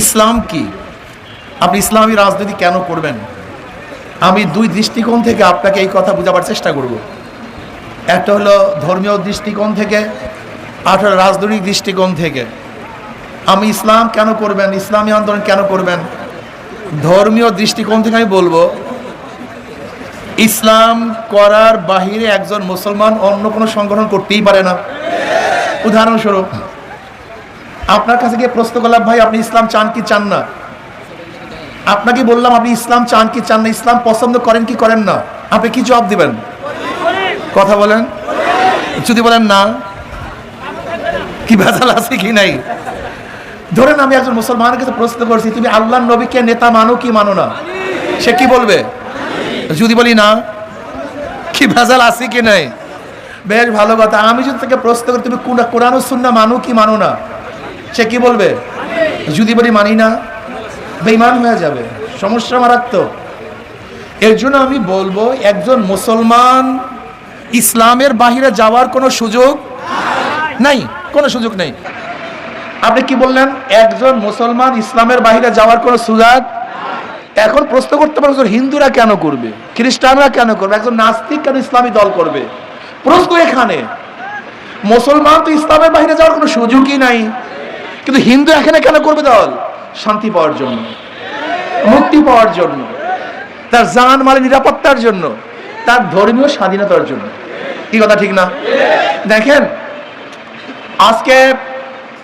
ইসলাম কি? আপনি ইসলামী রাজনীতি কেন করবেন? আমি দুই দৃষ্টিকোণ থেকে আপনাকে এই কথা বোঝাবার চেষ্টা করব। একটা হলো ধর্মীয় দৃষ্টিকোণ থেকে, আর হলো রাজনৈতিক দৃষ্টিকোণ থেকে। আমি ইসলাম কেন করবেন? ইসলামী আন্দোলন কেন করবেন? ধর্মীয় দৃষ্টিকোণ থেকে আমি বলব, ইসলাম করার বাহিরে একজন মুসলমান অন্য কোনো সংগঠন করতেই পারে না। উদাহরণস্বরূপ আপনার কাছে গিয়ে প্রশ্ন করলাম, ভাই, আপনি ইসলাম চান কি চান না? আপনাকে বললাম, আপনি ইসলাম চান কি চান না? ইসলাম পছন্দ করেন কি করেন না? আপনি কি জবাব দিবেন? কথা বলেন। যদি বলেন না, কি ভেজাল আছে কি নাই? ধরেন আমি একজন মুসলমানের কাছে প্রশ্ন করছি, তুমি আল্লাহ নবীকে নেতা মানো কি মানো না? সে কি বলবে? যদি বলি না, কি ভেজাল আছে কি নাই? বেশ ভালো কথা। আমি যদি তাকে প্রশ্ন করি, তুমি কোরআন সুন্না মানো কি মানো না? সে কি বলবে? যদি বলি মানি না বেইমান হয়ে যাবে, সমস্যা মারাত্মক। এর জন্য আমি বলব, একজন মুসলমান ইসলামের বাহিরে যাওয়ার কোনো সুযোগ নাই, কোনো সুযোগ নেই। আপনি কি বললেন? একজন মুসলমান ইসলামের বাহিরে যাওয়ার কোনো সুযোগ? এখন প্রশ্ন করতে পারো হিন্দুরা কেন করবে? খ্রিস্টানরা কেন করবে? একজন নাস্তিক কেন ইসলামী দল করবে? প্রশ্ন এখানে। মুসলমান তো ইসলামের বাহিরে যাওয়ার কোনো সুযোগই নাই। কিন্তু হিন্দু এখানে কেন করবে দল? শান্তি পাওয়ার জন্য। মুক্তি পাওয়ার জন্য। তার জান মালের নিরাপত্তার জন্য। তার ধর্মীয় স্বাধীনতার জন্য। কি কথা, ঠিক না? দেখেন, আজকে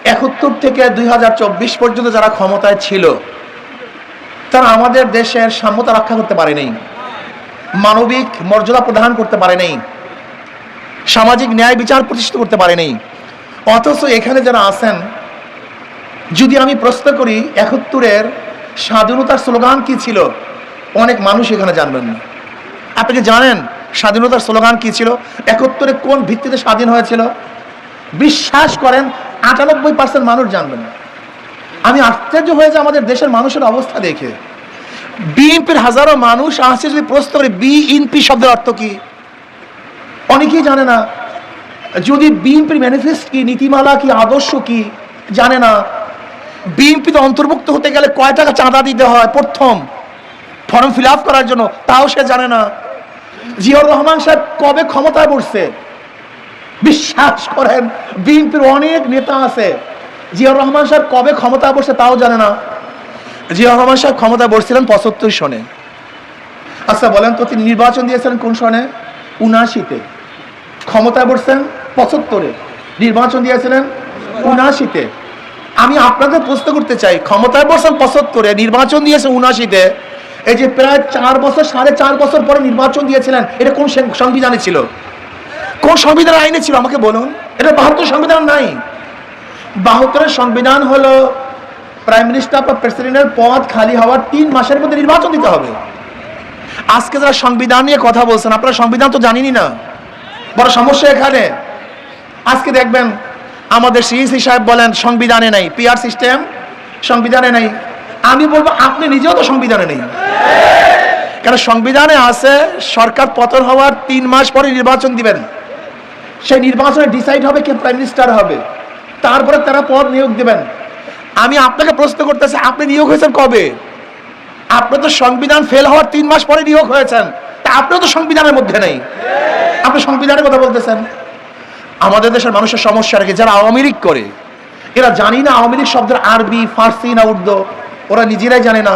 একাত্তর থেকে দুই হাজার চব্বিশ পর্যন্ত যারা ক্ষমতায় ছিল, তারা আমাদের দেশের সাম্যতা রক্ষা করতে পারে নাই। মানবিক মর্যাদা প্রদান করতে পারে নাই। সামাজিক ন্যায় বিচার প্রতিষ্ঠিত করতে পারে নাই। অথচ এখানে যারা আছেন যদি আমি প্রশ্ন করি, একাত্তরের স্বাধীনতার স্লোগান কি ছিল? অনেক মানুষ এখানে জানবেন না। আপনি কি জানেন স্বাধীনতার স্লোগান কি ছিল? একাত্তরে কোন ভিত্তিতে স্বাধীন হয়েছিল? বিশ্বাস করেন, আটানব্বই পার্সেন্ট মানুষ জানবেন না। আমি আশ্চর্য হয়েছে আমাদের দেশের মানুষের অবস্থা দেখে। বিএনপির হাজারো মানুষ আসছে যদি প্রশ্ন করে, বিএনপি শব্দের অর্থ কি? অনেকেই জানে না। যদি বিএনপির ম্যানিফেস্ট কি, নীতিমালা কি, আদর্শ কি? জানে না। বিএনপিতে অন্তর্ভুক্ত হতে গেলে কয় টাকা চাঁদা দিতে হয়? প্রথম। ফর্ম ফিল করার জন্য। তাও সে জানে না। জিয়াউর রহমান সাহেব কবে ক্ষমতায় বসছে? বিশ্বাস করেন, বিএনপির অনেক নেতা আছে। জিয়াউর রহমান সাহেব কবে ক্ষমতায় বসছে তাও জানে না। জিয়াউর রহমান সাহেব ক্ষমতায় বসছিলেন পঁচাত্তর সনে। আচ্ছা বলেন তো তিনি নির্বাচন দিয়েছিলেন কোন সনে? উনাশিতে ক্ষমতায় বসছেন পঁচাত্তরে। নির্বাচন দিয়েছিলেন উনাশিতে আমি আপনাদের প্রশ্ন করতে চাই ক্ষমতায় বসছেন পঁচাত্তরে নির্বাচন দিয়েছেন উনাশিতে এই যে প্রায় চার বছর, সাড়ে চার বছর পরে নির্বাচন দিয়েছিলেন, এটা কোন সংবিধানে ছিল? কোন সংবিধান আইনে ছিল, আমাকে বলুন? এটা বাহাত্তর সংবিধান নাই। বাহাত্তরের সংবিধান হলো প্রাইম মিনিস্টার বা প্রেসিডেন্টের পদ খালি হওয়ার তিন মাসের মধ্যে নির্বাচন দিতে হবে। আজকে যারা সংবিধান নিয়ে কথা বলছেন, আপনারা সংবিধান তো জানেনই না। বড় সমস্যা এখানে। আজকে দেখবেন আমাদের সিইসি সাহেব বলেন, সংবিধানে নাই। পিআর সিস্টেম সংবিধানে নাই। আমি বলব, আপনি নিজেও তো সংবিধানে নেই। কারণ সংবিধানে আছে, সরকার পতন হওয়ার তিন মাস পরে নির্বাচন দিবেন। সেই নির্বাচনে ডিসাইড হবে কে প্রাইম মিনিস্টার হবে। তারপরে তারা পদ নিয়োগ দেবেন। আমি আপনাকে প্রশ্ন করতেছি, আপনি নিয়োগ হয়েছেন কবে? আপনি তো সংবিধান ফেল হওয়ার তিন মাস পরে নিয়োগ হয়েছেন। তা আপনিও তো সংবিধানের মধ্যে নেই। আপনি সংবিধানের কথা বলতেছেন। আমাদের দেশের মানুষের সমস্যা রেখে যারা আওয়ামী লীগ করে, এরা জানি না আওয়ামী লীগ শব্দের আরবি, ফার্সি না উর্দু, ওরা নিজেরাই জানে না।